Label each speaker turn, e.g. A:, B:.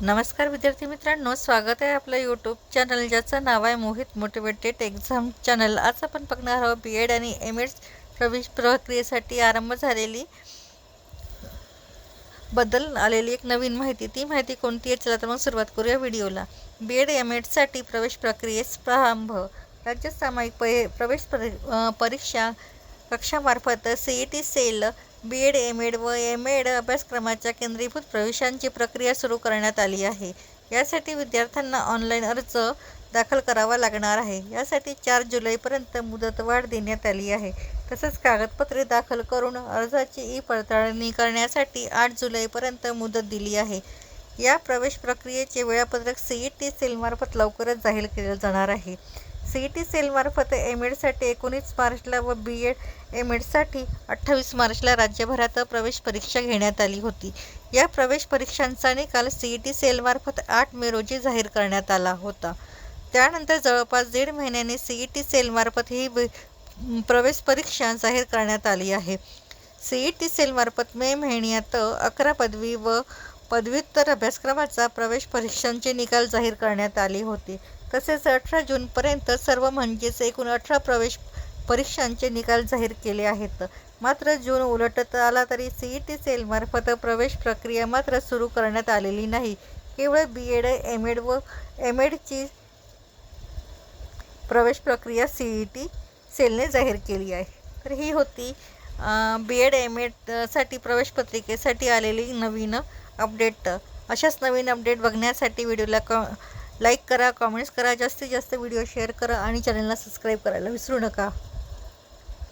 A: नमस्कार विद्यार्थी मित्रांनो स्वागत आहे आपलं यूट्यूब चॅनल ज्याचं नाव आहे मोहित मोटिवेटेड एक्झाम चॅनल आज आपण बघणार आहोत बी एड आणि एम एड प्रवेश प्रक्रियेसाठी आरंभ झालेली बदल आलेली एक नवीन माहिती. ती माहिती कोणती आहे? चला तर मग सुरुवात करूया व्हिडिओला. बी एड एम एडसाठी प्रवेश प्रक्रियेस प्रारंभ. राज्य सामायिक पे प्रवेश परीक्षा कक्षामार्फत C E T cell B Ed M Ed व एम एड अभ्यासक्रमाच्या केंद्रीभूत प्रवेशांची प्रक्रिया सुरू करण्यात आली आहे. यासाठी विद्यार्थ्यांना ऑनलाईन अर्ज दाखल करावा लागणार आहे. यासाठी चार जुलैपर्यंत मुदतवाढ देण्यात आली आहे. तसंच कागदपत्रे दाखल करून अर्जाची ई पडताळणी करण्यासाठी आठ जुलैपर्यंत मुदत दिली आहे. या प्रवेश प्रक्रियेचे वेळापत्रक सी ई टी सेलमार्फत लवकरच जाहीर केलं जाणार आहे. सी ई टी सेलमार्फत एम एडसाठी एकोणीस मार्चला व बी एड एम एडसाठी अठ्ठावीस मार्चला राज्यभरात प्रवेश परीक्षा घेण्यात आली होती. या प्रवेश परीक्षांचा निकाल सी ई टी सेलमार्फत आठ मे रोजी जाहीर करण्यात आला होता. त्यानंतर जवळपास दीड महिन्याने सी ई टी सेलमार्फत ही प्रवेश परीक्षा जाहीर करण्यात आली आहे. सी ई टी सेलमार्फत मे महिन्यात अकरा पदवी व पदव्युत्तर अभ्यासक्रमाचा प्रवेश परीक्षांचे निकाल जाहीर करण्यात आले होते. तसेच अठरा जूनपर्यंत सर्व म्हणजेच एकूण अठरा प्रवेश परीक्षांचे निकाल जाहीर केले आहेत. मात्र जून उलटत आला तरी सी ई टी सेलमार्फत प्रवेश प्रक्रिया मात्र सुरू करण्यात आलेली नाही. केवळ बी एड एम एड व एम एडची प्रवेश प्रक्रिया सी ई टी सेलने जाहीर केली आहे. तर ही होती बी एड एम एडसाठी प्रवेश पत्रिकेसाठी आलेली नवीन अपडेट अशाच नवीन अपडेट बघण्यासाठी व्हिडिओला क लाईक करा कॉमेंट्स करा जास्तीत जास्त व्हिडिओ शेअर करा आणि चॅनलला सबस्क्राईब करायला विसरू नका.